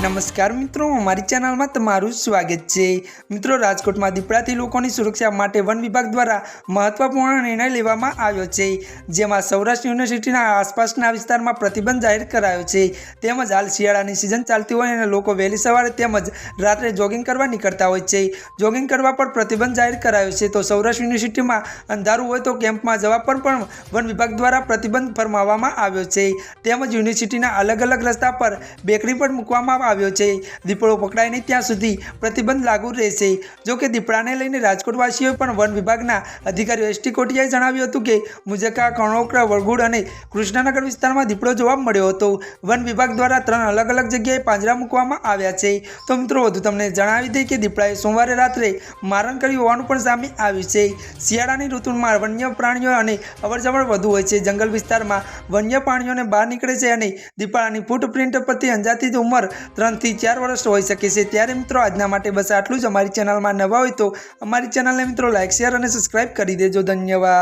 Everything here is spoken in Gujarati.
નમસ્કાર મિત્રો અમારી ચેનલમાં તમારું સ્વાગત છે. મિત્રો, રાજકોટમાં દીપડાથી લોકોની સુરક્ષા માટે વન વિભાગ દ્વારા મહત્વપૂર્ણ નિર્ણય લેવામાં આવ્યો છે. જેમાં સૌરાષ્ટ્ર યુનિવર્સિટીના આસપાસના વિસ્તારમાં પ્રતિબંધ જાહેર કરાયો છે. તેમજ હાલ શિયાળાની સિઝન ચાલતી હોય અને લોકો વહેલી સવારે તેમજ રાત્રે જોગિંગ કરવા નીકળતા હોય છે. જોગિંગ કરવા પર પ્રતિબંધ જાહેર કરાયો છે. તો સૌરાષ્ટ્ર યુનિવર્સિટીમાં અંધારું હોય તો કેમ્પમાં જવા પર પણ વન વિભાગ દ્વારા પ્રતિબંધ ફરમાવવામાં આવ્યો છે. તેમજ યુનિવર્સિટીના અલગ અલગ રસ્તા પર બેકરી પણ મૂકવામાં આવ્યો છે. દીપડો પકડાય નહીં ત્યાં સુધી પ્રતિબંધ લાગુ રહેશે. જો કે દીપડાને લઈને રાજકોટવાસીઓએ પણ વન વિભાગના અધિકારીઓ એસટી કોટિયાએ જણાવ્યું હતું કે મુજકા કણોકરા વરગુડ અને કૃષ્ણનગર વિસ્તારમાં દીપડો જોવા મળ્યો હતો. વન વિભાગ દ્વારા ત્રણ અલગ અલગ જગ્યાએ પાંજરા મૂકવામાં આવ્યા છે. તો મિત્રો, વધુ તમને જણાવી દઈએ કે દીપડાએ સોમવારે રાત્રે મારણ કર્યું હોવાનું પણ સામે આવ્યું છે. શિયાળાની ઋતુમાં વન્ય પ્રાણીઓ અને અવરજવર વધુ હોય છે. જંગલ વિસ્તારમાં વન્ય પ્રાણીઓને બહાર નીકળે છે અને દીપડાની ફૂટપ્રિન્ટ પરથી અંજાતી ઉંમર ત્રણથી ચાર વર્ષ હોઈ શકે છે. ત્યારે મિત્રો, આજના માટે બસ આટલું જ. અમારી ચેનલમાં નવા હોય તો અમારી ચેનલને મિત્રો લાઇક શેર અને સબસ્ક્રાઇબ કરી દેજો. ધન્યવાદ.